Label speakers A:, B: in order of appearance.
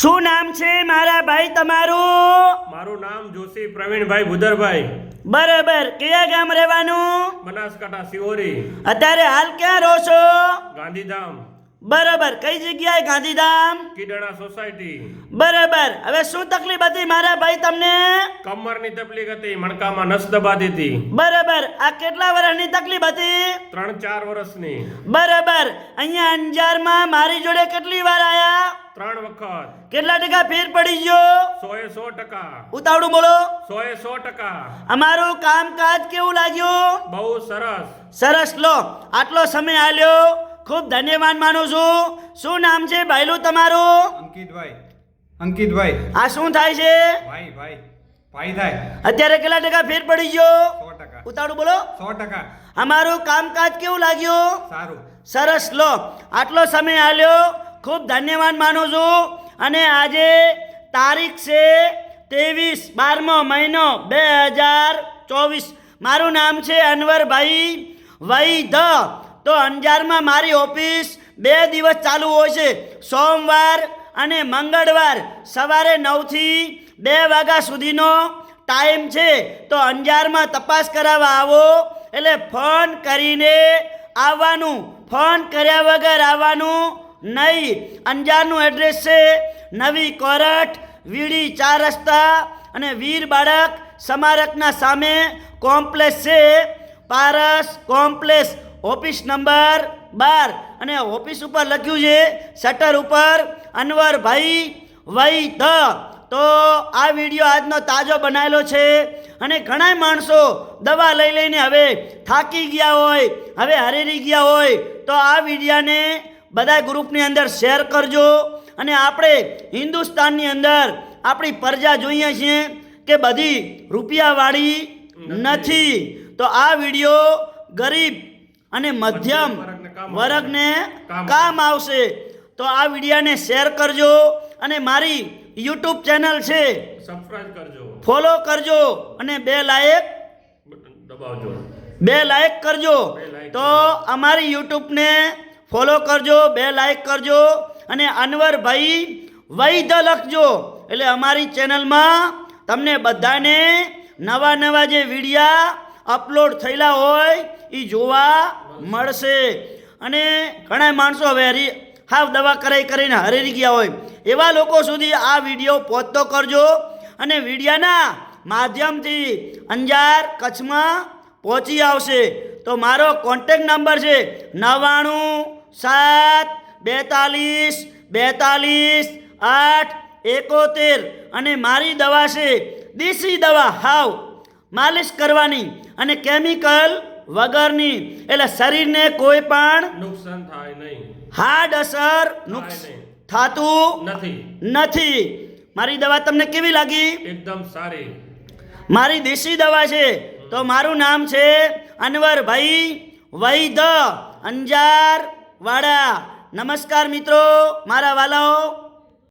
A: શું નામ છે મારા ભાઈ તમારું?
B: મારું નામ જોશી પ્રવીણભાઈ ભુદરભાઈ.
A: બરાબર કયા ગામ રહેવાનું?
B: બનાસકાંઠા સિહોરી.
A: અત્યારે હાલ ક્યાં રહો છો?
B: ગાંધીધામ.
A: બરાબર કઈ જગ્યાએ ગાંધીધામ?
B: કીડણા સોસાયટી.
A: બરાબર હવે શું તકલીફ હતી? મારા ભાઈ તમને?
B: કમરની તકલીફ હતી મણકામાં નસ દબાતી હતી.
A: બરાબર આ કેટલા વર્ષની તકલીફ હતી?
B: ત્રણ ચાર વર્ષની.
A: બરાબર અહીંયા અંજારમાં મારી જોડે કેટલી વાર આયા?
B: ત્રણ વખત.
A: કેટલા ટકા ફેર પડી ગયો?
B: સો એ સો ટકા.
A: ઉતાવળું બોલો.
B: સોએ સો ટકા.
A: અમારું કામકાજ કેવું લાગ્યું?
B: બહુ સરસ.
A: સરસ લો આટલો સમય આલ્યો. ખૂબ ધન્યવાદ માનું છું. શું નામ છે ભાઈલું તમારું?
C: અંકિતભાઈ. અંકિતભાઈ.
A: આ શું થાય છે?
C: ભાઈ ભાઈ. ભાઈ થાય.
A: અત્યારે કેટલા ટકા ફેર પડી ગયો?
C: સો ટકા.
A: બોલો.
C: સો ટકા.
A: અમારું કામકાજ કેવું લાગ્યું?
C: સારું.
A: સરસ લો. આટલો સમય આલ્યો. ખૂબ ધન્યવાદ માનું છું. અને આજે તારીખ છે ત્રેવીસ બારમો મહિનો બે હજાર ચોવીસ. મારું નામ છે અનવરભાઈ વૈધ તો અંજારમાં મારી ઓફિસ બે દિવસ ચાલુ હોય છે. સોમવાર અને મંગળવાર સવારે નવથી બે વાગ્યા સુધીનો ટાઈમ છે. તો અંજારમાં તપાસ કરાવવા આવો. એટલે ફોન કરીને આવવાનું. ફોન કર્યા વગર આવવાનું નહીં. અંજારનું એડ્રેસ છે નવી કોરટ વીડી ચાર રસ્તા અને વીર બાળક સ્મારકના સામે કોમ્પ્લેક્સ છે. પારસ કોમ્પ્લેક્સ ઓફિસ નંબર બાર. અને ઓફિસ ઉપર લખ્યું છે શટર ઉપર અનવરભાઈ વૈ ધ તો આ વીડિયો આજનો તાજો બનાવેલો છે. અને ઘણા માણસો દવા લઈ લઈને હવે થાકી ગયા હોય હવે હરેરી ગયા હોય તો આ વિડીયાને બધા ગ્રુપની અંદર શેર કરજો. અને આપણે હિન્દુસ્તાનની અંદર આપણી પ્રજા જોઈએ છીએ કે બધી રૂપિયાવાળી નથી. તો આ વીડિયો ગરીબ અને મધ્યમ
B: વર્ગને કામ
A: આવશે. તો આ વિડીયાને શેર કરજો અને મારી યુટ્યુબ ચેનલ છે.
B: સબસ્ક્રાઇબ કરજો.
A: ફોલો કરજો અને બે લાયક
B: દબાવજો.
A: બે લાયક કરજો. તો અમારી યુટ્યુબને ફોલો કરજો બે લાયક કરજો અને અનવરભાઈ વૈધ લખજો. એટલે અમારી ચેનલમાં તમને બધાને નવા નવા જે વિડીયા અપલોડ થયેલા હોય એ જોવા મળશે. અને ઘણા માણસો હવે હરી હાવ દવા કરાઈ કરીને હરેરી ગયા હોય. એવા લોકો સુધી આ વીડિયો પહોંચતો કરજો અને વિડીયાના માધ્યમથી અંજાર કચ્છમાં પહોંચી આવશે. તો મારો કોન્ટેક નંબર છે નવ્વાણું સાત બેતાલીસ બેતાલીસ આઠ એકોતેર. અને મારી દવા છે દેશી દવા, હાવ. માલિશ કરવાની અને કેમિકલ વગરની એટલે શરીરને કોઈ પણ
B: નુકસાન થાય નહીં.
A: હાર્ડ અસર નુકસાન થતું
B: નથી.
A: નથી. મારી દવા તમને કેવી લાગી?
B: એકદમ સારી.
A: મારી દેશી દવા છે. તો મારું નામ છે અનવરભાઈ વૈધ અંજાર વાડા નમસ્કાર મિત્રો મારા વાલાઓ.